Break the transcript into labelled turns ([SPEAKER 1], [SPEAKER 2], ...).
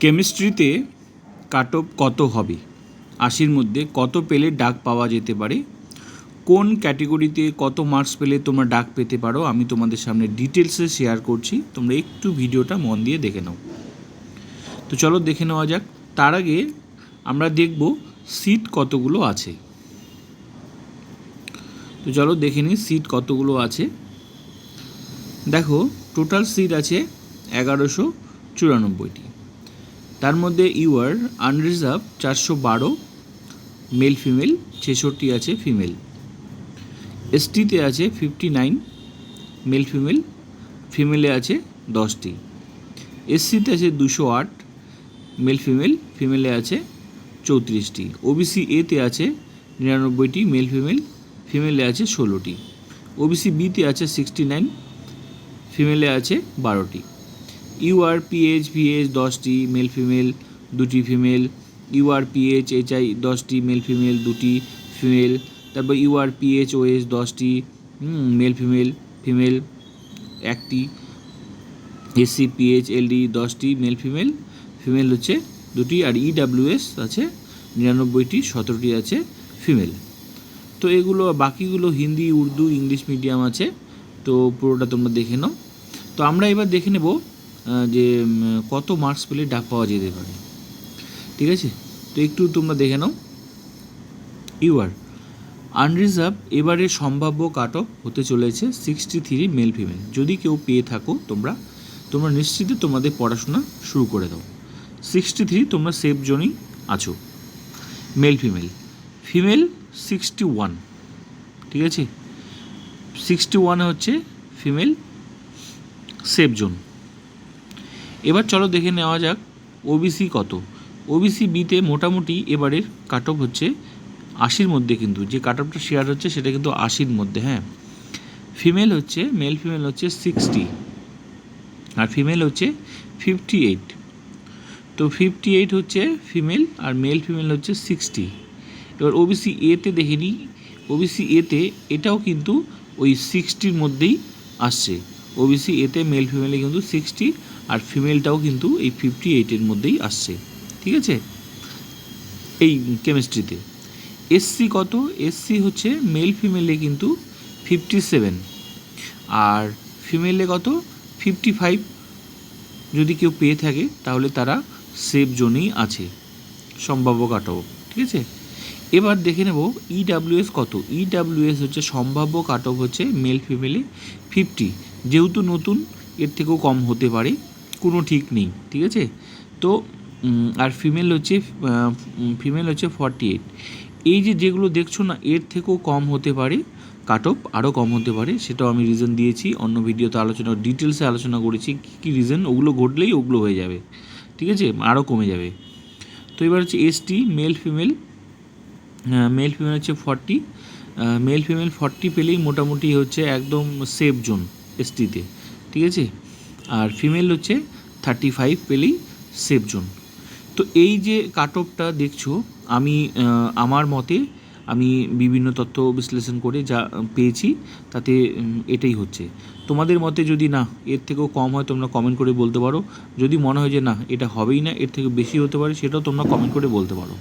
[SPEAKER 1] কেমিস্ট্রিতে cut off কত হবে? আশির মধ্যে কত পেলে ডাক পাওয়া যেতে পারে? কোন ক্যাটেগরিতে কত মার্কস পেলে তোমরা ডাক পেতে পারো? আমি তোমাদের সামনে ডিটেলসে শেয়ার করছি। তোমরা একটু ভিডিওটা মন দিয়ে দেখে নাও। তো চলো দেখে নেওয়া যাক। তার আগে আমরা দেখব সিট কতগুলো আছে। তো চলো দেখে নিই সিট কতগুলো আছে। দেখো টোটাল সিট আছে এগারোশো চুরানব্বইটি। তার মধ্যে ইউআর আনরিজার্ভ চারশো বারো মেল ফিমেল ছেষট্টি আছে ফিমেল এসটিতে আছে ফিফটি নাইন মেল ফিমেল ফিমেলে আছে দশটি. এসসিতে আছে দুশো আট মেল ফিমেল ফিমেলে আছে চৌত্রিশটি. ওবিসি এতে আছে নিরানব্বইটি মেল ফিমেল ফিমেলে আছে ষোলোটি. ওবিসি বিতে আছে সিক্সটি নাইন ফিমেলে আছে বারোটি। ইউআর পিএইচ ভিএইচ দশটি মেল ফিমেল দুটি ফিমেল ইউআর পিএইচ এইচআই দশটি মেল ফিমেল দুটি ফিমেল তারপর ইউআর পিএইচ ওএস দশটি মেল ফিমেল ফিমেল একটি এসসি পিএইচ এলডি দশটি মেল ফিমেল ফিমেল হচ্ছে দুটি আর ইডাব্লিউএস আছে, নিরানব্বইটি, সতেরোটি আছে ফিমেল তো এগুলো, বাকিগুলো হিন্দি, উর্দু, ইংলিশ মিডিয়াম আছে, তো পুরোটা তোমরা দেখে নাও। তো আমরা এবার দেখে নেব যে কত মার্কস পেলে ডাক পাওয়া যেতে পারে। ঠিক আছে? তো একটু তোমরা দেখে নাও। ইউআর আনরিজার্ভ এবারে সম্ভাব্য কাট অফ হতে চলেছে সিক্সটি থ্রি মেল ফিমেল যদি কেউ পেয়ে থাকো তোমরা তোমরা নিশ্চিত তোমাদের পড়াশোনা শুরু করে দাও। সিক্সটি থ্রি তোমরা সেফ জোনই আছো। Male female female sixty one ঠিক আছে? সিক্সটি ওয়ানে হচ্ছে ফিমেল সেফ জোন এবার চলো দেখে নেওয়া যাক ওবিসি কত? ওবিসি বিতে মোটামুটি এবারের কাট অফ হচ্ছে আশির মধ্যে কিন্তু। যে কাট অফটা শেয়ার হচ্ছে সেটা কিন্তু আশির মধ্যে হ্যাঁ? ফিমেল হচ্ছে মেল ফিমেল হচ্ছে সিক্সটি আর ফিমেল হচ্ছে ফিফটি এইট তো ফিফটি এইট হচ্ছে ফিমেল আর মেল ফিমেল হচ্ছে সিক্সটি এবার ওবিসি এতে দেখে নিই। ওবিসি এতে এটাও কিন্তু ওই সিক্সটির মধ্যেই আসছে। ওবিসি এতে মেল ফিমেলে কিন্তু সিক্সটি আর ফিমেলটাও কিন্তু এই ফিফটি এইটের মধ্যেই আসছে, ঠিক আছে? এই কেমিস্ট্রিতে এসসি কত? এসসি হচ্ছে মেল ফিমেলে কিন্তু ফিফটি সেভেন আর ফিমেলে কত? ফিফটি ফাইভ যদি কেউ পেয়ে থাকে, তাহলে তারা সেফ জোনেই আছে, সম্ভাব্য কাটাবো ঠিক আছে? এবার দেখে নেব ইডাব্লিউএস কত? ইডাব্লিউএস হচ্ছে সম্ভাব্য কাট হচ্ছে মেল ফিমেলে ফিফটি যেহেতু নতুন, এর থেকেও কম হতে পারে কোনো ঠিক নেই, ঠিক আছে? তো আর ফিমেল হচ্ছে ফিমেল হচ্ছে ফর্টি এইট এই যে যেগুলো দেখছ না, এর থেকেও কম হতে পারে কাট অফ আরও কম হতে পারে, সেটাও আমি রিজন দিয়েছি, অন্য ভিডিওতে আলোচনা ডিটেলসে আলোচনা করেছি, কী কী রিজন ওগুলো ঘটলেই ওগুলো হয়ে যাবে, ঠিক আছে? আরও কমে যাবে। তো এবার হচ্ছে ST male female male female হচ্ছে ফর্টি মেল ফিমেল ফর্টি পেলেই মোটামুটি হচ্ছে একদম সেফ জোন এসটিতে ঠিক আছে? আর ফিমেল হচ্ছে থার্টি ফাইভ পেলেই সেফ জোন তো এই যে কাট অফটা দেখছ, আমি আমার মতে আমি বিভিন্ন তথ্য বিশ্লেষণ করে যা পেয়েছি, তাতে এটাই হচ্ছে। তোমাদের মতে যদি না, এর থেকেও কম হয় তোমরা কমেন্ট করে বলতে পারো। যদি মনে হয় যে না, এটা হবেই না, এর থেকে বেশি হতে পারে, সেটাও তোমরা কমেন্ট করে বলতে পারো।